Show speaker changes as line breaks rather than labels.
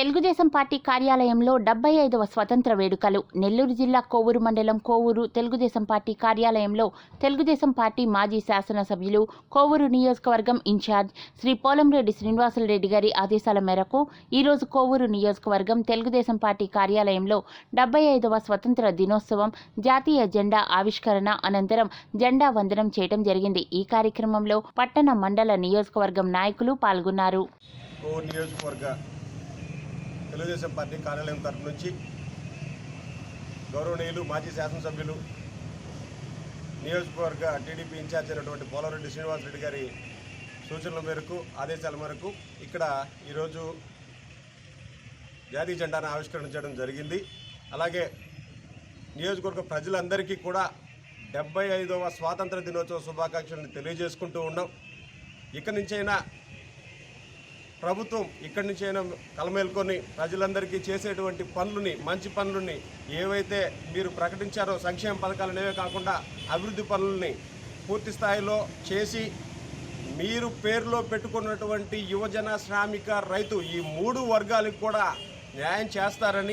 Telugu Desam party కార్యాలయంలో డెబ్బై ఐదవ స్వతంత్ర వేడుకలు. నెల్లూరు జిల్లా కోవూరు మండలం కోవూరు తెలుగుదేశం పార్టీ కార్యాలయంలో తెలుగుదేశం పార్టీ మాజీ శాసనసభ్యులు కోవూరు నియోజకవర్గం ఇన్ఛార్జ్ శ్రీ పోలంరెడ్డి శ్రీనివాసులరెడ్డి గారి ఆదేశాల మేరకు ఈరోజు కోవూరు నియోజకవర్గం తెలుగుదేశం పార్టీ కార్యాలయంలో డెబ్బై ఐదవ స్వతంత్ర దినోత్సవం జాతీయ జెండా ఆవిష్కరణ అనంతరం జెండా వందనం చేయడం జరిగింది. ఈ కార్యక్రమంలో పట్టణ మండల నియోజకవర్గం నాయకులు పాల్గొన్నారు.
నియోజకవర్గ తెలుగుదేశం పార్టీ కార్యాలయం తరపు నుంచి గౌరవనీయులు మాజీ శాసనసభ్యులు నియోజకవర్గ టీడీపీ ఇన్ఛార్జ్ అయినటువంటి పోలారెడ్డి శ్రీనివాసరెడ్డి గారి సూచనల మేరకు ఆదేశాల మేరకు ఇక్కడ ఈరోజు జాతీయ జెండాను ఆవిష్కరించడం జరిగింది. అలాగే నియోజకవర్గ ప్రజలందరికీ కూడా డెబ్బై ఐదవ స్వాతంత్ర దినోత్సవ శుభాకాంక్షలను తెలియజేసుకుంటూ ఉన్నాం. ఇక నుంచైనా ప్రభుత్వం ఇక్కడి నుంచి అయినా కలమేల్కొని ప్రజలందరికీ చేసేటువంటి పనులని మంచి పనులని ఏవైతే మీరు ప్రకటించారో సంక్షేమ పథకాలు అనేవే కాకుండా అభివృద్ధి పనులని పూర్తి స్థాయిలో చేసి మీరు పేరులో పెట్టుకున్నటువంటి యువజన శ్రామిక రైతు ఈ మూడు వర్గాలకు కూడా న్యాయం చేస్తారని